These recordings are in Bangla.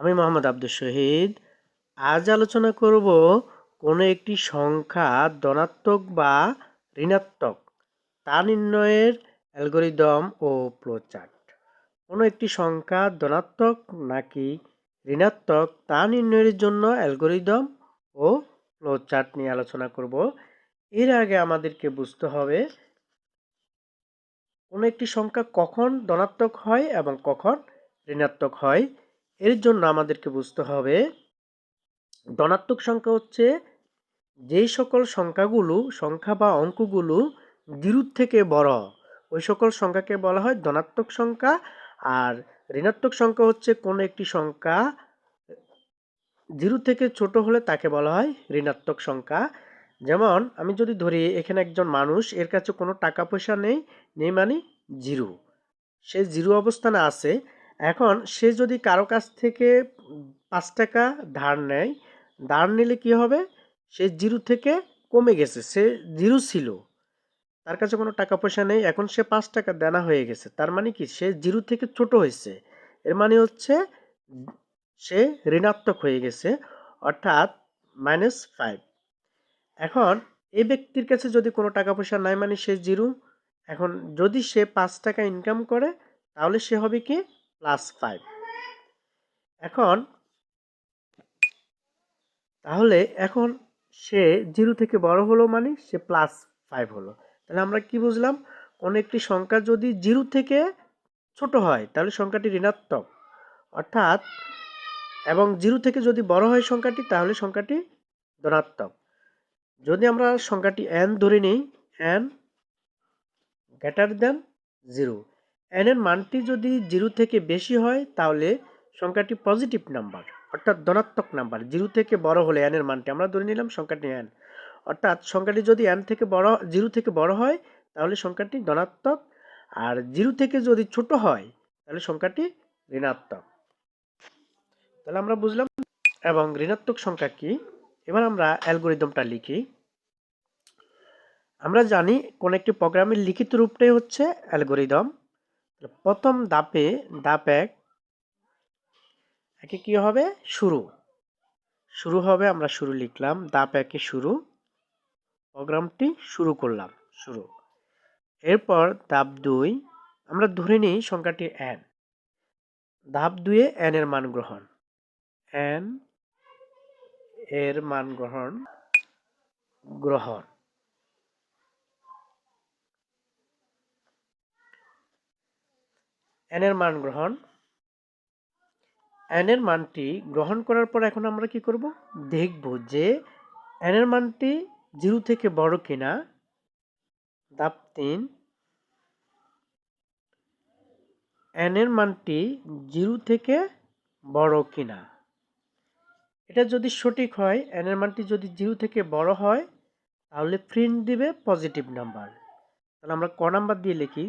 আমি মোহাম্মদ আব্দুল শহীদ। আজ আলোচনা করব কোনো একটি সংখ্যা ধনাত্মক বা ঋণাত্মক, তা নির্ণয়ের অ্যালগরিদম ও ফ্লোচার্ট। কোনো একটি সংখ্যা ধনাত্মক নাকি ঋণাত্মক, তা নির্ণয়ের জন্য অ্যালগরিদম ও ফ্লোচার্ট নিয়ে আলোচনা করব। এর আগে আমাদেরকে বুঝতে হবে কোনো একটি সংখ্যা কখন ধনাত্মক হয় এবং কখন ঋণাত্মক হয়। এর জন্য আমাদেরকে বুঝতে হবে, ধনাত্মক সংখ্যা হচ্ছে যেই সকল সংখ্যাগুলো, সংখ্যা বা অঙ্কগুলো জিরোর থেকে বড়, ওই সকল সংখ্যাকে বলা হয় ধনাত্মক সংখ্যা, আর ঋণাত্মক সংখ্যা হচ্ছে কোনো একটি সংখ্যা জিরো থেকে ছোট হলে তাকে বলা হয় ঋণাত্মক সংখ্যা। যেমন, আমি যদি ধরি এখানে একজন মানুষ, এর কাছে কোনো টাকা পয়সা নেই নেই মানে জিরো। সে জিরো অবস্থানে আছে এখন সে যদি কারও কাছ থেকে পাঁচ টাকা ধার নেয়, ধার নিলে কি হবে? সে জিরো থেকে কমে গেছে, সে জিরো ছিল। তার কাছে কোনো টাকা পয়সা নেই, এখন সে পাঁচ টাকা দেনা হয়ে গেছে। তার মানে কি? সে জিরো থেকে ছোট হয়েছে। এর মানে হচ্ছে, সে ঋণাত্মক হয়ে গেছে, অর্থাৎ মাইনাস ফাইভ এখন এই ব্যক্তির কাছে যদি কোনো টাকা পয়সা নাই মানে সে জিরো। এখন যদি সে পাঁচ টাকা ইনকাম করে, তাহলে সে হবে কি? প্লাস ফাইভ এখন, তাহলে এখন সে জিরো থেকে বড় হলো মানে সে প্লাস ফাইভ হলো। তাহলে আমরা কি বুঝলাম? কোনো একটি সংখ্যা যদি জিরো থেকে ছোট হয়, তাহলে সংখ্যাটি ঋণাত্মক। অর্থাৎ, এবং জিরো থেকে যদি বড় হয় সংখ্যাটি, তাহলে সংখ্যাটি ধনাত্মক। যদি আমরা সংখ্যাটি এন ধরে নিই N greater than zero N এর মানটি যদি জিরো থেকে বেশি হয়, তাহলে সংখ্যাটি পজিটিভ নাম্বার অর্থাৎ ধনাত্মক নাম্বার জিরো থেকে বড় হলে এন এর মানটি আমরা ধরে নিলাম সংখ্যাটি এন অর্থাৎ সংখ্যাটি যদি এন থেকে বড়, জিরো থেকে বড় হয়, তাহলে সংখ্যাটি ধনাত্মক। আর জিরো থেকে যদি ছোট হয়, তাহলে সংখ্যাটি ঋণাত্মক। তাহলে আমরা বুঝলাম এবং ঋণাত্মক সংখ্যা কি? এবার আমরা অ্যালগোরিদমটা লিখি। আমরা জানি কোন একটি প্রোগ্রামের লিখিত রূপটাই হচ্ছে অ্যালগোরিদম। প্রথম দাপে দাপ এক, একে কি হবে? শুরু। শুরু হবে, আমরা শুরু লিখলাম। দাপ একে শুরু। প্রোগ্রামটি শুরু করলাম। শুরু। এরপর ধাপ দুই, আমরা ধরে নিই সংখ্যাটি এন ধাপ দুয়ে এন এর মান গ্রহণ। এন এর মান গ্রহণ গ্রহণ। এন এর মান গ্রহণ। এন এর মানটি গ্রহণ করার পর এখন আমরা কি করব? দেখব যে এন এর মানটি জিরো থেকে বড় কিনা। দাপ তিন। এন এর মানটি জিরো থেকে বড় কিনা। এটা যদি সঠিক হয় এন এর মানটি যদি জিরো থেকে বড় হয়, তাহলে প্রিন্ট দিবে পজিটিভ নাম্বার তাহলে আমরা ক নাম্বার দিয়ে লিখি।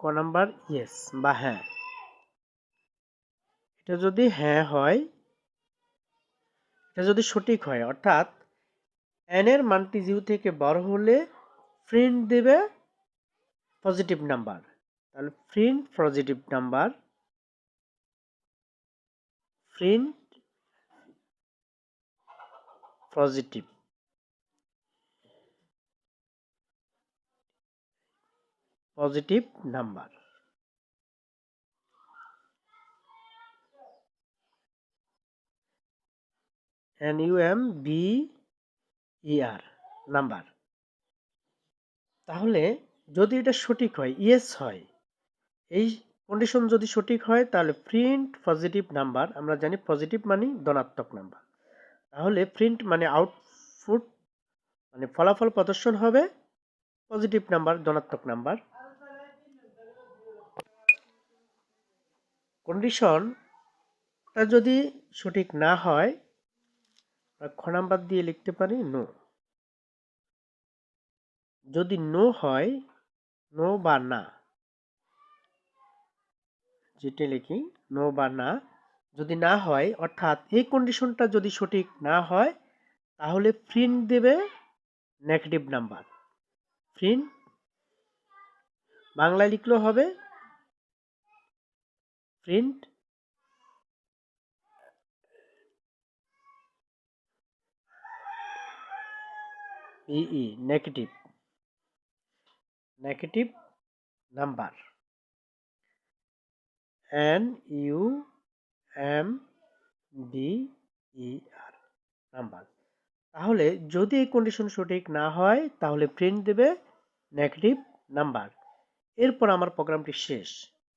ক নাম্বার ইয়েস বা হ্যাঁ। এটা যদি হ্যাঁ হয়, এটা যদি সঠিক হয়, অর্থাৎ এন এর মানটি জিরো থেকে বড় হলে প্রিন্ট দেবে পজিটিভ নাম্বার তাহলে print positive number print positive positive number. N U M B E R number. তাহলে যদি এটা সঠিক হয় ইয়েস হয়, এই কন্ডিশন যদি সঠিক হয়, তাহলে প্রিন্ট পজিটিভ নাম্বার, আমরা জানি পজিটিভ মানে ধনাত্মক নাম্বার। তাহলে প্রিন্ট মানে আউটপুট মানে ফলাফল প্রদর্শন হবে পজিটিভ নাম্বার, ধনাত্মক নাম্বার। কন্ডিশনটা যদি সঠিক না হয় খ নাম্বার দিয়ে লিখতে পারি নো যদি নো হয় নো বা না, যেটা লিখি নো বা না, যদি না হয়, অর্থাৎ এই কন্ডিশনটা যদি সঠিক না হয়, তাহলে প্রিন্ট দেবে নেগেটিভ নাম্বার প্রিন্ট বাংলায় লিখলেও হবে print PE negative negative number N U M D E R number তাহলে যদি এই কন্ডিশন সঠিক না হয়, তাহলে প্রিন্ট দেবে নেগেটিভ নাম্বার এরপর আমার প্রোগ্রামটি শেষ.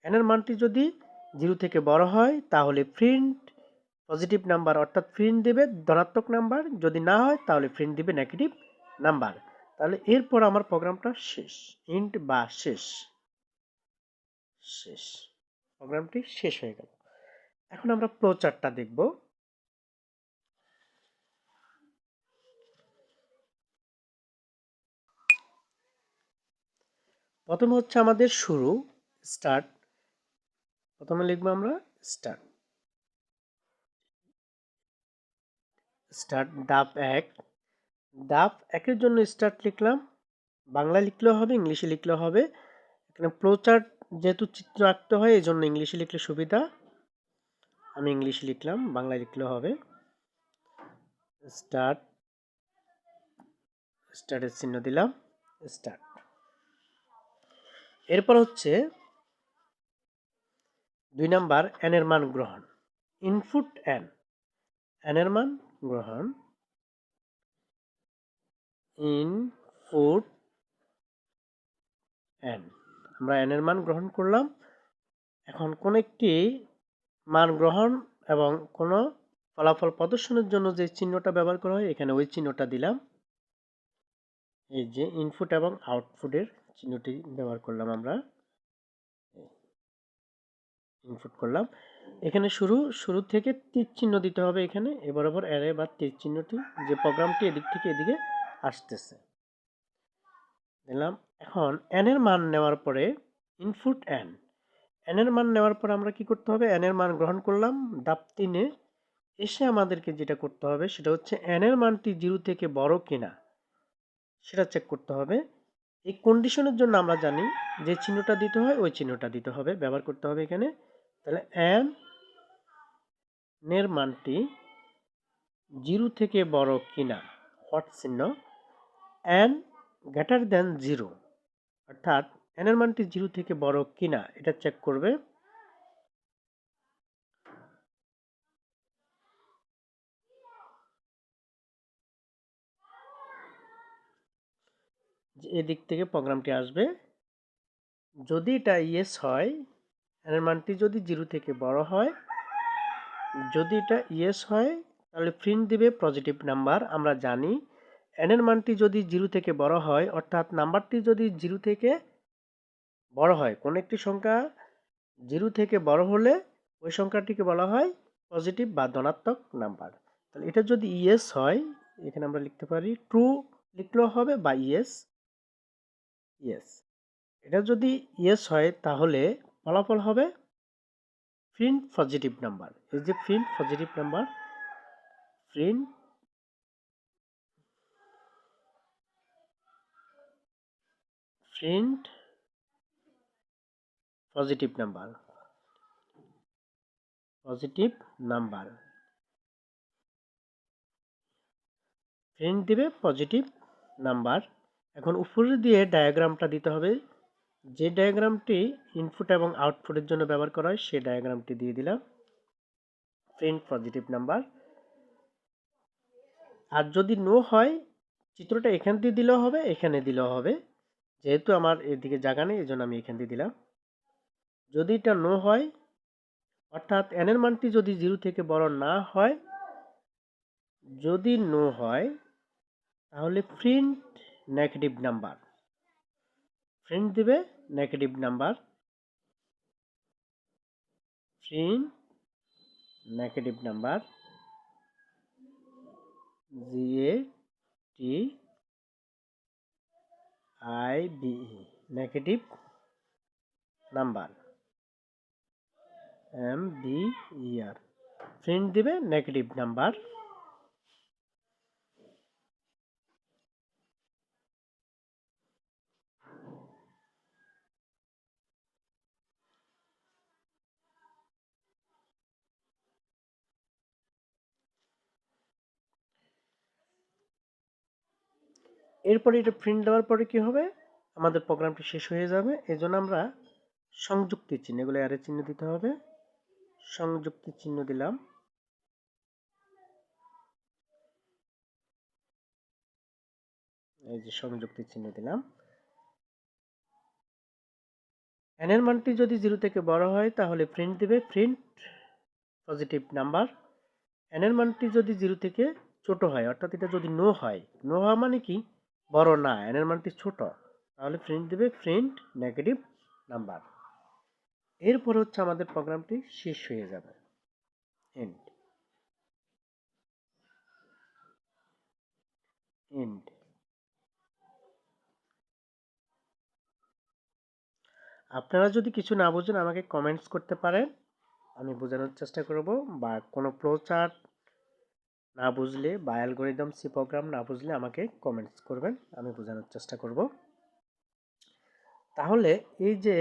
এনের মানটি যদি জিরো থেকে বড় হয়, তাহলে প্রিন্ট পজিটিভ নাম্বার অর্থাৎ প্রিন্ট দেবে ধনাত্মক নাম্বার যদি না হয় তাহলে প্রিন্ট দিবে নেগেটিভ নাম্বার তাহলে এরপর আমার প্রোগ্রামটা শেষ ইন্ট বা শেষ। শেষ। প্রোগ্রামটি শেষ হয়ে গেল। এখন আমরা ফ্লো চার্টটা দেখব। প্রথমে হচ্ছে আমাদের শুরু স্টার্ট প্রথমে লিখব আমরা স্টার্ট স্টার্ট ডাব এক। ডাব একের জন্য স্টার্ট লিখলাম। বাংলা লিখলেও হবে, ইংলিশে লিখলেও হবে। এখানে চার্ট যেহেতু চিত্র আঁকতে হয় এই জন্য ইংলিশে লিখলে সুবিধা। আমি ইংলিশে লিখলাম, বাংলায় লিখলেও হবে। স্টার্ট স্টার্টের চিহ্ন দিলাম। স্টার্ট এরপর হচ্ছে দুই নাম্বার এন এর মান গ্রহণ। ইনপুট এন এন এর মান গ্রহণ। ইনপুট এন আমরা এন এর মান গ্রহণ করলাম। এখন কোন একটি মান গ্রহণ এবং কোনো ফলাফল প্রদর্শনের জন্য যে চিহ্নটা ব্যবহার করা হয়, এখানে ওই চিহ্নটা দিলাম। এই যে ইনপুট এবং আউটপুটের চিহ্নটি ব্যবহার করলাম আমরা। ইনপুট করলাম। এখানে শুরু শুরু থেকে তীর চিহ্ন দিতে হবে এখানে। এ বরাবর অ্যারে বা তীর চিহ্নটি যে প্রোগ্রামটি এদিক থেকে এদিকে আসতেছে। দিলাম। এখন এর মান নেওয়ার পরে ইনপুট এন এর মান নেওয়ার পর আমরা কি করতে হবে? এর মান গ্রহণ করলাম। দাপ তিনে এসে আমাদেরকে যেটা করতে হবে সেটা হচ্ছে এর মানটি জিরো থেকে বড় কিনা সেটা চেক করতে হবে। এই কন্ডিশনের জন্য আমরা জানি যে চিহ্নটা দিতে হয়, ওই চিহ্নটা দিতে হবে। ব্যবহার করতে হবে এখানে। তাহলে এন এর মানটি জিরো থেকে বড় কিনা? হট চিহ্ন? এন গ্রেটার দেন জিরো অর্থাৎ এন এর মানটি জিরো থেকে বড় কিনা? এটা চেক করবে। এদিক থেকে প্রোগ্রামটি আসবে। যদি এটা ইয়েস হয় এর মানটি যদি জিরো থেকে বড় হয়, যদি এটা ইয়েস হয়, তাহলে প্রিন্ট দিবে পজিটিভ নাম্বার আমরা জানি। এন এর মানটি যদি জিরো থেকে বড় হয়, অর্থাৎ নাম্বারটি যদি জিরো থেকে বড় হয়, কোন একটি সংখ্যা জিরো থেকে বড় হলে ওই সংখ্যাটিকে বলা হয় পজিটিভ বা ধনাত্মক নাম্বার। তাহলে এটা যদি ইয়েস হয়, এখানে আমরা লিখতে পারি ট্রু লিখলেও হবে বা ইয়েস ইয়েস এটা যদি ইয়েস হয়, তাহলে ফলাফল হবে প্রিন্ট পজিটিভ নাম্বার এই যে print positive number print print positive number positive number print দিবে পজিটিভ নাম্বার এখন উপরে দিয়ে ডায়াগ্রামটা দিতে হবে। যে ডায়াগ্রামটি ইনপুট এবং আউটপুটের জন্য ব্যবহার করা হয় সেই ডায়াগ্রামটি দিয়ে দিলাম। প্রিন্ট পজিটিভ নাম্বার আর যদি নো হয়, চিত্রটা এখান দিয়ে দিলেও হবে, এখানে দিলেও হবে। যেহেতু আমার এদিকে জায়গা নেই এই জন্য আমি এখান দিয়ে দিলাম। যদি এটা নো হয়, অর্থাৎ এনের মানটি যদি জিরো থেকে বড় না হয়, যদি নো হয়, তাহলে প্রিন্ট নেগেটিভ নাম্বার প্রিন্ট দিবে negative number print negative number G A T I B negative number M B E R print দিবে নেগেটিভ নাম্বার এরপরে এটা প্রিন্ট দেওয়ার পরে কি হবে? আমাদের প্রোগ্রামটি শেষ হয়ে যাবে। এই জন্য আমরা সংযুক্তি চিহ্ন, এগুলো আরে চিহ্ন দিতে হবে। সংযুক্তি চিহ্ন দিলাম। এই যে সংযুক্তি চিহ্ন দিলাম। এর মানটি যদি জিরো থেকে বড় হয়, তাহলে প্রিন্ট দিবে। প্রিন্ট পজিটিভ নাম্বার এর মানটি যদি জিরো থেকে ছোট হয়, অর্থাৎ এটা যদি নো হয় নো হওয়া মানে কি? বড় না এন এর মানটি ছোট। তাহলে প্রিন্ট দেবে প্রিন্ট নেগেটিভ নাম্বার এরপরে হচ্ছে আমাদের প্রোগ্রামটি শেষ হয়ে যাবে। এন্ড এন্ড আপনারা যদি কিছু না বুঝেন, আমাকে কমেন্টস করতে পারেন। আমি বোঝানোর চেষ্টা করব বা কোনো ফ্লো চার্ট না বুঝলে বা অ্যালগোরিদম সি প্রোগ্রাম না বুঝলে আমাকে কমেন্টস করবেন, আমি বোঝানোর চেষ্টা করব। তাহলে এই যে